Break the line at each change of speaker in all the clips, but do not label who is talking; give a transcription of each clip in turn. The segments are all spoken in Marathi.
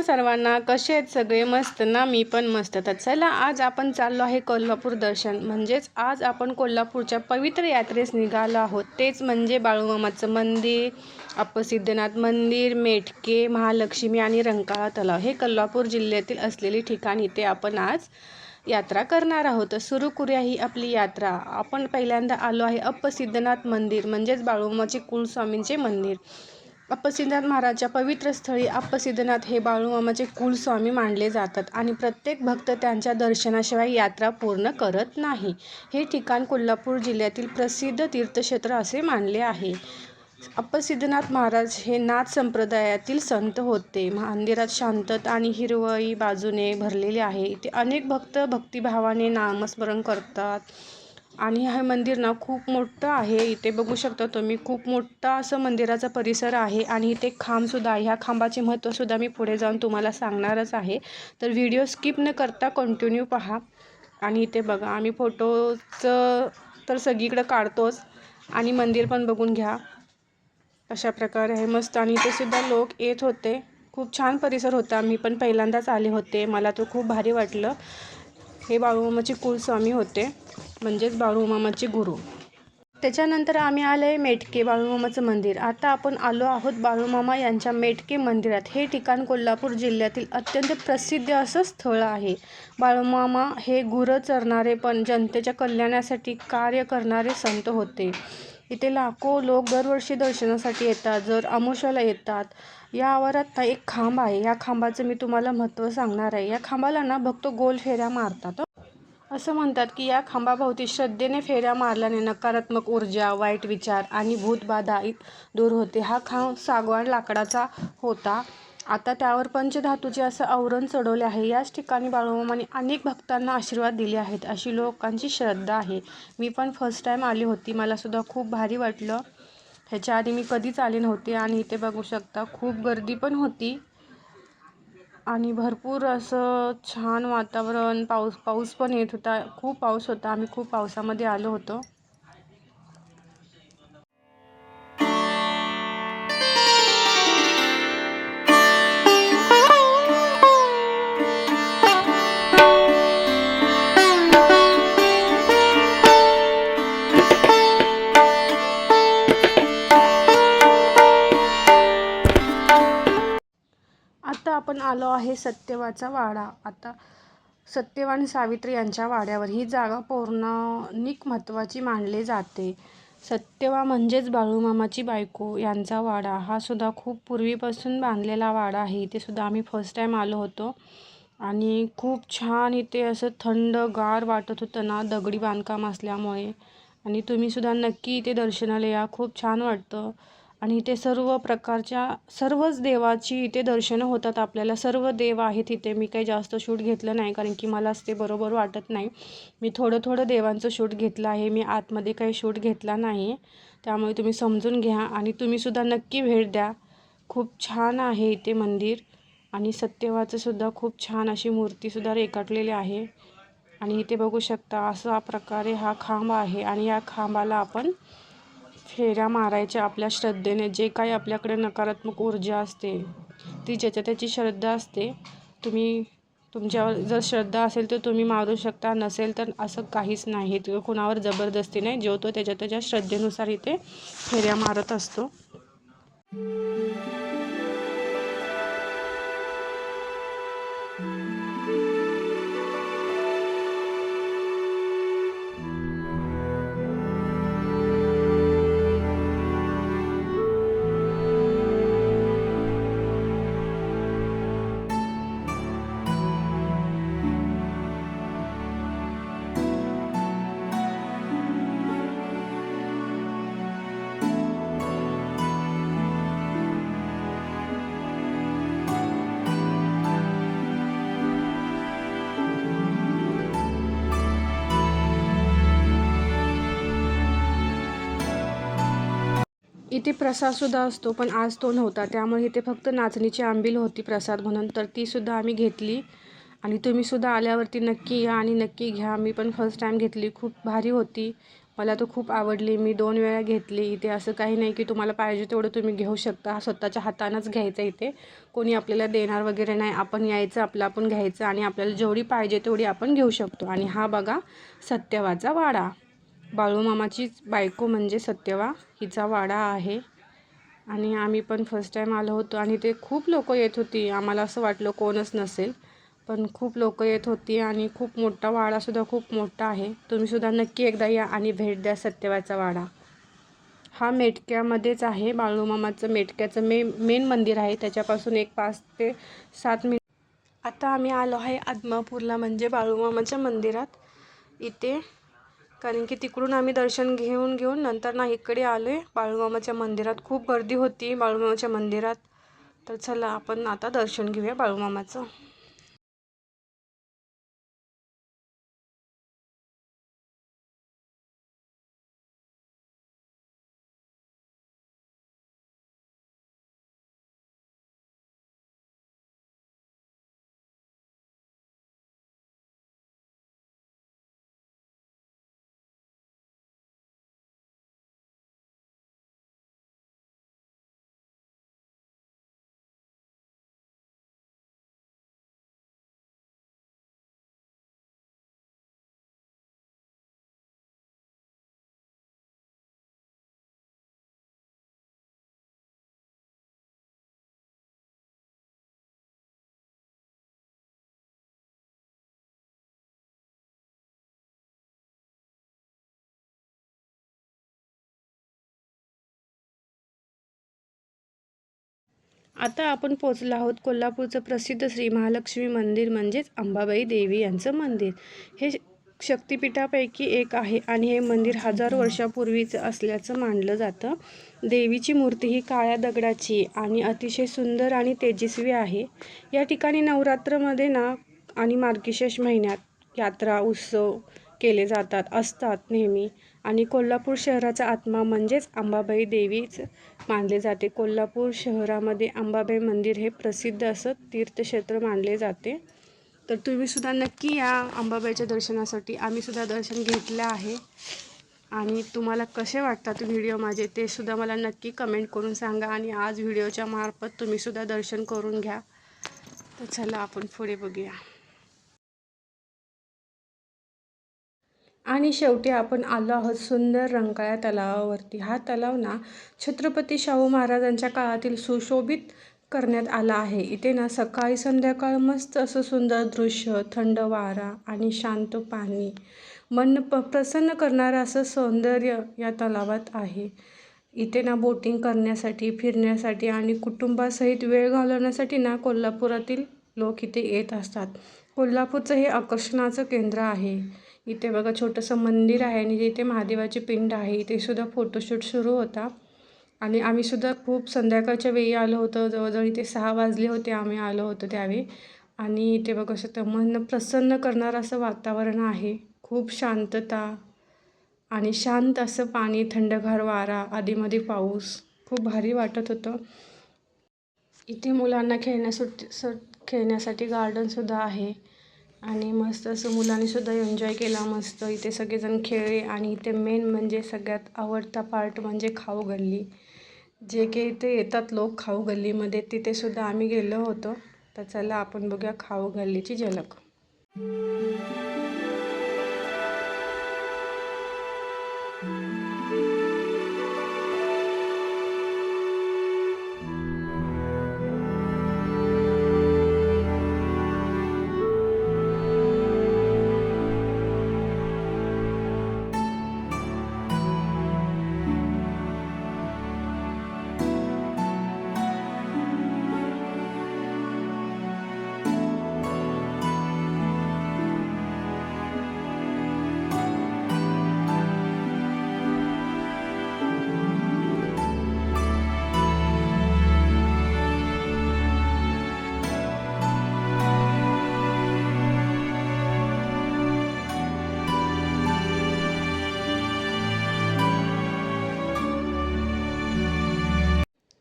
नमस्कार सर्वांना कसे आहेत सगळे? मस्त ना? मी पण मस्त. तर चला आज आपण चाललो आहे कोल्हापूर दर्शन. म्हणजेच आज आपण कोल्हापूरच्या पवित्र यात्रेस निघालो आहोत. तेच म्हणजे बाळूमामाचं मंदिर अप्पसिद्धनाथ मंदिर मेटके महालक्ष्मी आणि रंकाळा तलाव. हे कोल्हापूर जिल्ह्यातील असलेली ठिकाण. इथे आपण आज यात्रा करणार आहोत. तर सुरू करूया ही आपली यात्रा. आपण पहिल्यांदा आलो आहे अप्पसिद्धनाथ मंदिर म्हणजेच बाळूमामाचे कुलस्वामींचे मंदिर. अप्पसिद्धनाथ महाराजच्या पवित्र स्थळी अप्पसिद्धनाथ हे बाळूमामाचे कुलस्वामी मानले जातात आणि प्रत्येक भक्त त्यांच्या दर्शनाशिवाय यात्रा पूर्ण करत नाही. हे ठिकाण कोल्हापूर जिल्ह्यातील प्रसिद्ध तीर्थक्षेत्र असे मानले आहे. अप्पसिद्धनाथ महाराज हे नाथ संप्रदायातील संत होते. मंदिरात शांतता आणि हिरवळी बाजूने भरलेले आहे. इथे अनेक भक्त भक्तिभावाने नामस्मरण करतात. आणि हे मंदिर ना खूप मोठं आहे. इथे बघू शकता तुम्ही खूप मोठा असं मंदिराचा परिसर आहे आणि इथे खांबसुद्धा आहे. ह्या खांबाचे महत्त्वसुद्धा मी पुढे जाऊन तुम्हाला सांगणारच आहे. तर व्हिडिओ स्किप न करता कंटिन्यू पहा आणि इथे बघा आम्ही फोटोचं तर सगळीकडं काढतोच आणि मंदिर पण बघून घ्या. अशा प्रकारे आहे मस्त आणि इथेसुद्धा लोक येत होते. खूप छान परिसर होता. मी पण पहिल्यांदाच आले होते. मला तो खूप भारी वाटलं. हे बाळूमामाचे कुलस्वामी होते. म्हणजेच बाळूमामाचे गुरु. त्याच्यानंतर आम्ही आलो आहे मेटके बाळूमामाचं मंदिर. आता आपण आलो आहोत बाळूमामा यांच्या मेटके मंदिरात. हे ठिकाण कोल्हापूर जिल्ह्यातील अत्यंत प्रसिद्ध असं स्थळ आहे. बाळूमामा हे गुरं चरणारे पण जनतेच्या कल्याणासाठी कार्य करणारे संत होते. इथे लाखो लोक दरवर्षी दर्शनासाठी येतात जर अमुशाला येतात. या आवारात ना एक खांब आहे. या खांबाचं मी तुम्हाला महत्त्व सांगणार आहे. या खांबाला ना भक्त गोल फेऱ्या मारतात. असं म्हणतात की या खांबाभोवती श्रद्धेने फेऱ्या मारल्याने नकारात्मक ऊर्जा वाईट विचार आणि भूतबाधा दूर होते. हा खांब सागवान लाकडाचा होता. आता त्यावर पंचधातूचे असं आवरण चढवले आहे. याच ठिकाणी बाळूमामाने अनेक भक्तांना आशीर्वाद दिले आहेत. अशी लोकांची श्रद्धा आहे. मी पण फर्स्ट टाईम आली होती. मलासुद्धा खूप भारी वाटलं. ह्याच्या आधी मी कधीच आले नव्हते आणि इथे बघू शकता खूप गर्दी पण होती. आणि भरपूर असं छान वातावरण पाऊस पाऊस पण येत होता. खूप पाऊस होता. आम्ही खूप पावसामध्ये आलो होतो. आपण आलो आहे सत्यवाचा वाडा. आता सत्यवान सावित्री यांच्या वाड्यावर ही जागा पौराणिक महत्त्वाची मानली जाते. सत्यवा म्हणजेच बाळूमामाची बायको यांचा वाडा. हा सुद्धा खूप पूर्वीपासून बांधलेला वाडा आहे. इथे सुद्धा आम्ही फर्स्ट टाईम आलो होतो. आणि खूप छान इथे असं थंड गार वाटत होतं ना दगडी बांधकाम असल्यामुळे. आणि तुम्हीसुद्धा नक्की इथे दर्शनाला या. खूप छान वाटतं. आणि इथे सर्व प्रकारच्या सर्वच देवाची इथे दर्शनं होतात आपल्याला. सर्व देव आहेत इथे. मी काही जास्त शूट घेतलं नाही कारण की मलाच ते बरोबर वाटत नाही. मी थोडं थोडं देवांचं शूट घेतलं आहे. मी आतमध्ये काही शूट घेतला नाही. त्यामुळे तुम्ही समजून घ्या आणि तुम्हीसुद्धा नक्की भेट द्या. खूप छान आहे इथे मंदिर आणि सत्यवाचंसुद्धा खूप छान अशी मूर्तीसुद्धा रेखाटलेली आहे. आणि इथे बघू शकता असा प्रकारे हा खांब आहे आणि या खांबाला आपण फेऱ्या मारायच्या आपल्या श्रद्धेने जे काही आपल्याकडे नकारात्मक ऊर्जा असते ती ज्याच्या त्याची श्रद्धा असते तुम्ही तुमच्यावर जर श्रद्धा असेल तर तुम्ही मारू शकता नसेल तर असं काहीच नाही. कुणावर जबरदस्ती नाही जो तो त्याच्या त्याच्या श्रद्धेनुसार इथे फेऱ्या मारत असतो. इथे प्रसादसुद्धा असतो पण आज तो नव्हता. त्यामुळे इथे फक्त नाचणीची आंबील होती प्रसाद म्हणून. तर तीसुद्धा आम्ही घेतली. आणि तुम्हीसुद्धा आल्यावरती नक्की या आणि नक्की घ्या. मी पण फर्स्ट टाईम घेतली. खूप भारी होती. मला तर खूप आवडली. मी दोन वेळा घेतली. इथे असं काही नाही की तुम्हाला पाहिजे तेवढं तुम्ही घेऊ शकता. स्वतःच्या हातानंच घ्यायचं इथे. कोणी आपल्याला देणार वगैरे नाही. आपण यायचं आपलं आपण घ्यायचं आणि आपल्याला जेवढी पाहिजे तेवढी आपण घेऊ शकतो. आणि हा बघा सत्यवाचा वाडा. बाळूमामाचीच बायको म्हणजे सत्यवा हिचा वाडा आहे. आणि आम्ही पण फर्स्ट टाईम आलो होतो आणि ते खूप लोक येत होती. आम्हाला असं वाटलं कोणच नसेल. पण खूप लोक येत होती आणि खूप मोठा वाडासुद्धा खूप मोठा आहे. तुम्हीसुद्धा नक्की एकदा या आणि भेट द्या सत्यवाचा वाडा. हा मेटक्यामध्येच आहे. बाळूमामाचं मेटक्याचं मे मेन मंदिर आहे. त्याच्यापासून एक पाच ते सात मिनिट. आता आम्ही आलो आहे आदमापूरला म्हणजे बाळूमामाच्या मंदिरात. इथे कारण की तिकडून आम्ही दर्शन घेऊन घेऊन नंतर ना इकडे आलो बाळूमामाच्या मंदिरात खूप गर्दी होती बाळूमामाच्या मंदिरात. तर चला आपण आता दर्शन घेऊया बाळूमामाचं. आता आपण पोचलो आहोत कोल्हापूरचं प्रसिद्ध श्री महालक्ष्मी मंदिर म्हणजेच अंबाबाई देवी यांचं मंदिर. हे शक्तिपीठापैकी एक आहे आणि हे मंदिर हजार वर्षापूर्वीचं असल्याचं मानलं जातं. देवीची मूर्ती ही काळ्या दगडाची आणि अतिशय सुंदर आणि तेजस्वी आहे. या ठिकाणी नवरात्रमध्ये ना आणि मार्गशीर्ष महिन्यात यात्रा उत्सव केले जातात असतात नेहमी. आणि कोल्हापूर शहराचा आत्मा म्हणजेच अंबाबाई देवीच मानले जाते. कोल्हापूर शहरामध्ये अंबाबाई मंदिर हे प्रसिद्ध असं तीर्थक्षेत्र मानले जाते. तर तुम्हीसुद्धा नक्की या अंबाबाईच्या दर्शनासाठी. आम्हीसुद्धा दर्शन घेतलं आहे. आणि तुम्हाला कसे वाटतात व्हिडिओ माझे ते सुद्धा मला नक्की कमेंट करून सांगा. आणि आज व्हिडिओच्या मार्फत तुम्हीसुद्धा दर्शन करून घ्या. तर चला आपण पुढे बघूया. आणि शेवटी आपण आलो आहोत सुंदर रंकाळ्या तलावावरती. हा तलाव ना छत्रपती शाहू महाराजांच्या काळातील सुशोभित करण्यात आला आहे. इथे ना सकाळी संध्याकाळ मस्त असं सुंदर दृश्य थंड वारा आणि शांत पाणी. मन प प्रसन्न करणारं असं सौंदर्य या तलावात आहे. इथे ना बोटिंग करण्यासाठी फिरण्यासाठी आणि कुटुंबासहित वेळ घालवण्यासाठी ना कोल्हापुरातील लोक इथे येत असतात. कोल्हापूरचं हे आकर्षणाचं केंद्र आहे. इथे बघा छोटंसं मंदिर आहे आणि इथे महादेवाची पिंड आहे. इथे सुद्धा फोटोशूट सुरू होता. आणि आम्ही सुद्धा खूप संध्याकाळच्या वेळी आलो होतो. जवळजवळ इथे सहा वाजले होते आम्ही आलो होतो त्यावेळी. आणि इथे बघा असं मन प्रसन्न करणारं असं वातावरण आहे. खूप शांतता आणि शांत असं पाणी थंडगार वारा आधीमध्ये पाऊस. खूप भारी वाटत होतं. इथे मुलांना खेळण्यासाठी खेळण्यासाठी गार्डनसुद्धा आहे. आणि मस्त असं मुलांनीसुद्धा एन्जॉय केला मस्त. इथे सगळेजण खेळले आणि इथे मेन म्हणजे सगळ्यात आवडता पार्ट म्हणजे खाऊ गल्ली. जे की इथे येतात लोक खाऊ गल्लीमध्ये तिथेसुद्धा आम्ही गेलो होतो. तर चला आपण बघूया खाऊ गल्लीची झलक.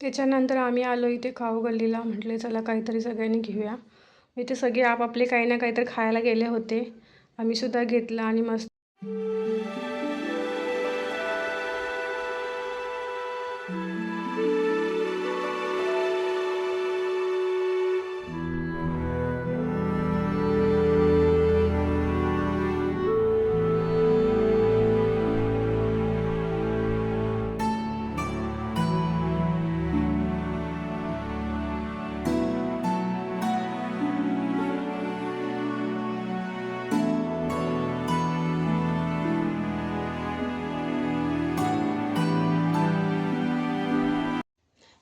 त्याच्यानंतर आम्ही आलो इथे खाऊ गल्लीला म्हटले चला काहीतरी सगळ्यांनी घेऊया. इथे सगळे आपापले काही ना काहीतरी खायला गेले होते. आम्हीसुद्धा घेतलं आणि मस्त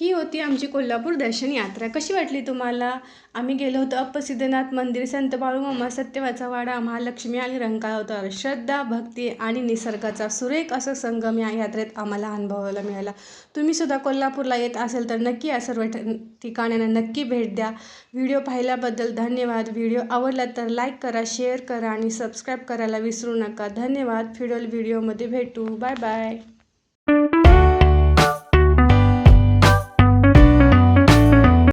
ही होती आमची कोल्हापूर दर्शन यात्रा. कशी वाटली तुम्हाला? आम्ही गेलो होतो अप्पसिद्धनाथ मंदिर संत बाळूमामा सत्यवाचा वाडा महालक्ष्मी आणि रंकाळावर. श्रद्धा भक्ती आणि निसर्गाचा सुरेख असं संगम या यात्रेत आम्हाला अनुभवायला मिळाला. तुम्ही सुद्धा कोल्हापूरला येत असेल तर नक्की या सर्व ठिकाण्यांना ठिकाणांना नक्की भेट द्या. व्हिडिओ पाहिल्याबद्दल धन्यवाद. व्हिडिओ आवडला तर लाईक करा शेअर करा आणि सबस्क्राईब करायला विसरू नका. धन्यवाद. फिडल व्हिडिओमध्ये भेटू. Bye bye.